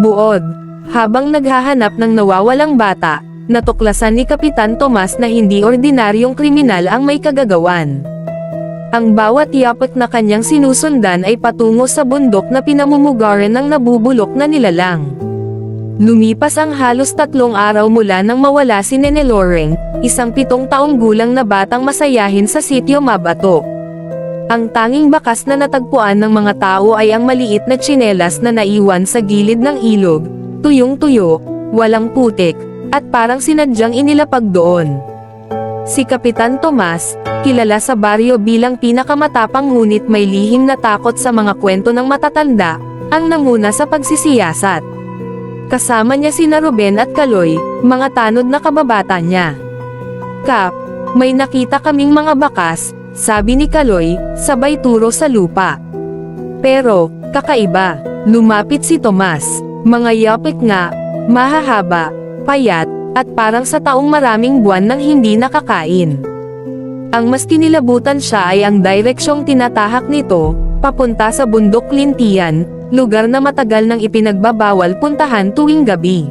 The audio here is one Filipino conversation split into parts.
Buod. Habang naghahanap ng nawawalang bata, natuklasan ni Kapitan Tomas na hindi ordinaryong kriminal ang may kagagawan. Ang bawat yapak na kanyang sinusundan ay patungo sa bundok na pinamumugaran ng nabubulok na nilalang. Lumipas ang halos tatlong araw mula nang mawala si Nene Loreng, isang pitong taong gulang na batang masayahin sa sitio Mabato. Ang tanging bakas na natagpuan ng mga tao ay ang maliit na tsinelas na naiwan sa gilid ng ilog, tuyong-tuyo, walang putik, at parang sinadyang inilapag doon. Si Kapitan Tomas, kilala sa baryo bilang pinakamatapang ngunit may lihim na takot sa mga kwento ng matatanda, ang nanguna sa pagsisiyasat. Kasama niya sina Ruben at Kaloy, mga tanod na kababata niya. Kap, may nakita kaming mga bakas, sabi ni Kaloy, sabay turo sa lupa. Pero, kakaiba, lumapit si Tomas, mga yapik nga, mahahaba, payat, at parang sa taong maraming buwan nang hindi nakakain. Ang mas kinilabutan siya ay ang direksyong tinatahak nito, papunta sa bundok Lintian, lugar na matagal nang ipinagbabawal puntahan tuwing gabi.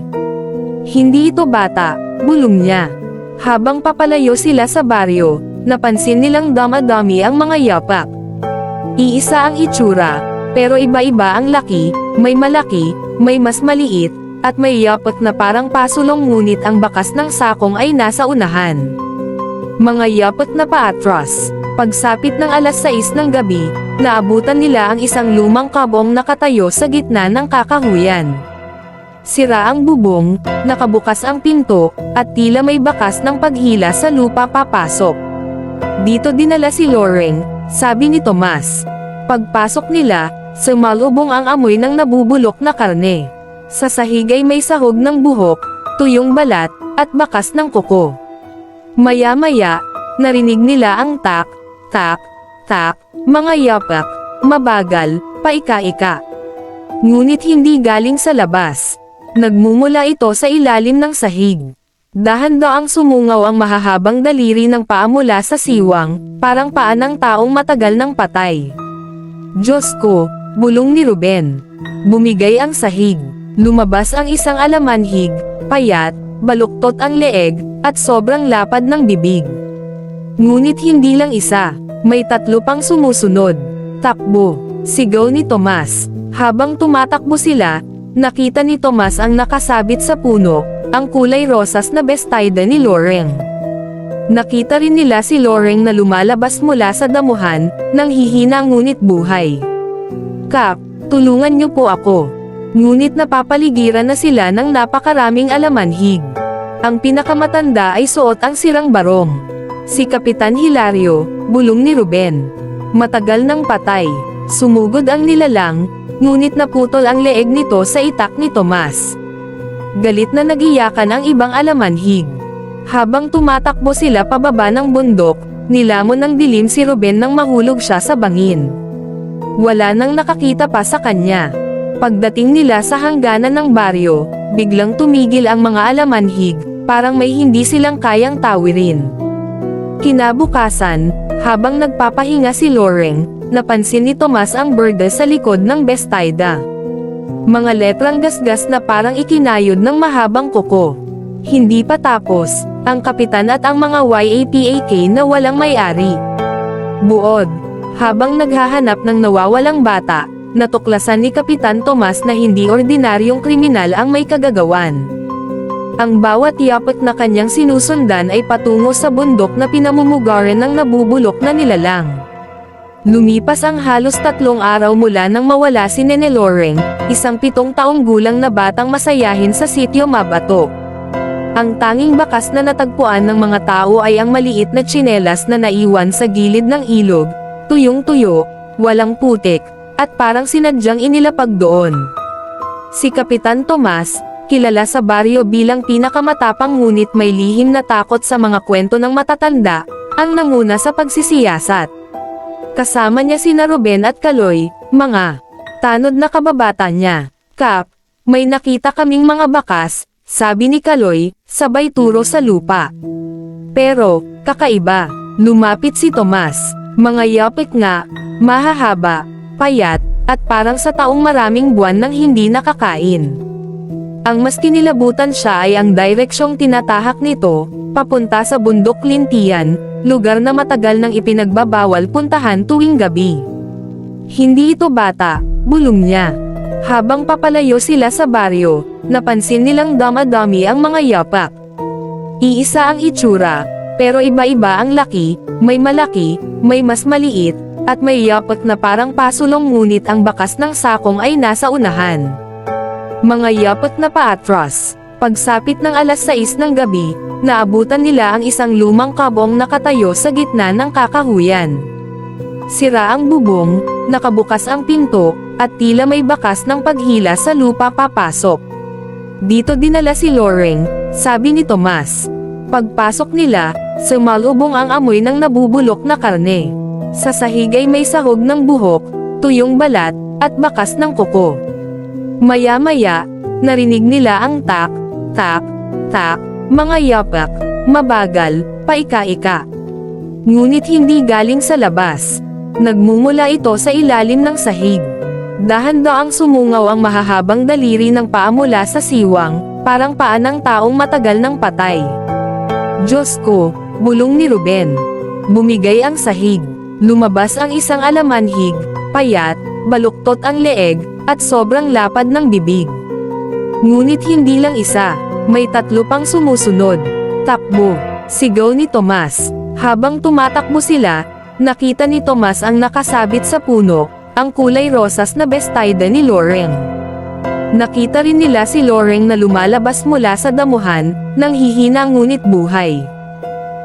Hindi ito bata, bulong niya. Habang papalayo sila sa baryo, napansin nilang damadami ang mga yapak. Iisa ang itsura, pero iba-iba ang laki, may malaki, may mas maliit, at may yapak na parang pasulong ngunit ang bakas ng sakong ay nasa unahan. Mga yapak na paatras. Pagsapit ng alas 6 ng gabi, naabutan nila ang isang lumang kabong nakatayo sa gitna ng kakahuyan. Sira ang bubong, nakabukas ang pinto, at tila may bakas ng paghila sa lupa papasok. Dito dinala si Loreng, sabi ni Tomas. Pagpasok nila, sumalubong ang amoy ng nabubulok na karne. Sa sahig ay may sahog ng buhok, tuyong balat, at bakas ng kuko. Maya-maya, narinig nila ang tak, tak, tak, mga yapak, mabagal, paika-ika. Ngunit hindi galing sa labas. Nagmumula ito sa ilalim ng sahig. Dahan-daang sumungaw ang mahahabang daliri ng paa mula sa siwang, parang paa ng taong matagal ng patay. Diyos ko, bulong ni Ruben. Bumigay ang sahig. Lumabas ang isang alamanhig, payat, baluktot ang leeg, at sobrang lapad ng bibig. Ngunit hindi lang isa, may tatlo pang sumusunod. Takbo, sigaw ni Tomas. Habang tumatakbo sila, nakita ni Tomas ang nakasabit sa puno, ang kulay rosas na bestida ni Loreng. Nakita rin nila si Loreng na lumalabas mula sa damuhan, nang hihina ngunit buhay. Kap, tulungan niyo po ako. Ngunit napapaligiran na sila ng napakaraming alamanhig. Ang pinakamatanda ay suot ang sirang barong. Si Kapitan Hilario, bulong ni Ruben. Matagal nang patay. Sumugod ang nilalang, ngunit naputol ang leeg nito sa itak ni Tomas. Galit na nagiyakan ang ibang alamanhig. Habang tumatakbo sila pababa ng bundok, nilamon ng dilim si Ruben nang mahulog siya sa bangin. Wala nang nakakita pa sa kanya. Pagdating nila sa hangganan ng baryo, biglang tumigil ang mga alamanhig, parang may hindi silang kayang tawirin. Kinabukasan, habang nagpapahinga si Loreng, napansin ni Tomas ang berde sa likod ng bestida. Mga letrang gasgas na parang ikinayod ng mahabang kuko. Hindi pa tapos, ang kapitan at ang mga YAPAK na walang may-ari. Buod. Habang naghahanap ng nawawalang bata, natuklasan ni Kapitan Tomas na hindi ordinaryong kriminal ang may kagagawan. Ang bawat yapak na kanyang sinusundan ay patungo sa bundok na pinamumugaran ng nabubulok na nilalang. Lumipas ang halos tatlong araw mula nang mawala si Nene Loreng, isang pitong taong gulang na batang masayahin sa sitio Mabato. Ang tanging bakas na natagpuan ng mga tao ay ang maliit na tsinelas na naiwan sa gilid ng ilog, tuyong-tuyo, walang putik, at parang sinadyang inilapag doon. Si Kapitan Tomas, kilala sa baryo bilang pinakamatapang ngunit may lihim na takot sa mga kwento ng matatanda, ang nanguna sa pagsisiyasat. Kasama niya sina Ruben at Kaloy, mga tanod na kababata niya. Kap, may nakita kaming mga bakas, sabi ni Kaloy, sabay turo sa lupa. Pero, kakaiba, lumapit si Tomas, mga yapik nga, mahahaba, payat, at parang sa taong maraming buwan nang hindi nakakain. Ang mas kinilabutan siya ay ang direksyong tinatahak nito, papunta sa bundok Lintian, lugar na matagal nang ipinagbabawal puntahan tuwing gabi. Hindi ito bata, bulong niya. Habang papalayo sila sa baryo, napansin nilang damadami ang mga yapak. Iisa ang itsura, pero iba-iba ang laki, may malaki, may mas maliit, at may yapak na parang pasulong ngunit ang bakas ng sakong ay nasa unahan. Mga yapak na paatras. Pagsapit ng alas 6 ng gabi, naabutan nila ang isang lumang kabong nakatayo sa gitna ng kakahuyan. Sira ang bubong, nakabukas ang pinto, at tila may bakas ng paghila sa lupa papasok. Dito dinala si Loring, sabi ni Tomas. Pagpasok nila, sumalubong ang amoy ng nabubulok na karne. Sa sahig ay may sahog ng buhok, tuyong balat, at bakas ng kuko. Maya-maya, narinig nila ang tak, tak, tak, mga yapak, mabagal, paika-ika. Ngunit hindi galing sa labas. Nagmumula ito sa ilalim ng sahig. Dahan-daang sumungaw ang mahahabang daliri ng paa mula sa siwang, parang paa ng taong matagal ng patay. Diyos ko, bulong ni Ruben. Bumigay ang sahig. Lumabas ang isang alamanhig, payat, baluktot ang leeg, at sobrang lapad ng bibig. Ngunit hindi lang isa, may tatlo pang sumusunod. Takbo, sigaw ni Tomas. Habang tumatakbo sila, nakita ni Tomas ang nakasabit sa puno, ang kulay rosas na bestida ni Loring. Nakita rin nila si Loring na lumalabas mula sa damuhan, nang hihina ngunit buhay.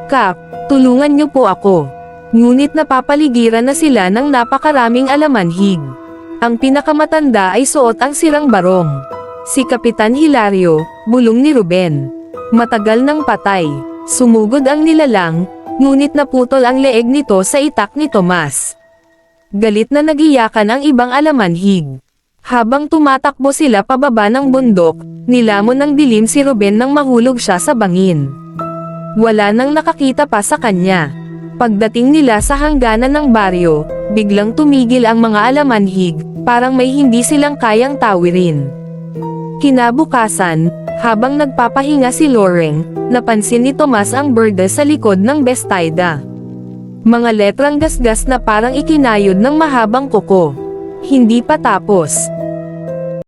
Kap, tulungan niyo po ako. Ngunit napapaligiran na sila ng napakaraming alamanhig. Ang pinakamatanda ay suot ang sirang barong. Si Kapitan Hilario, bulong ni Ruben. Matagal nang patay. Sumugod ang nilalang, ngunit naputol ang leeg nito sa itak ni Tomas. Galit na nagiyakan ang ibang alamanhig. Habang tumatakbo sila pababa ng bundok, nilamon ng dilim si Ruben nang mahulog siya sa bangin. Wala nang nakakita pa sa kanya. Pagdating nila sa hangganan ng baryo, biglang tumigil ang mga alamanhig, parang may hindi silang kayang tawirin. Kinabukasan, habang nagpapahinga si Loring, napansin ni Tomas ang berde sa likod ng bestida. Mga letrang gasgas na parang ikinayod ng mahabang kuko. Hindi pa tapos,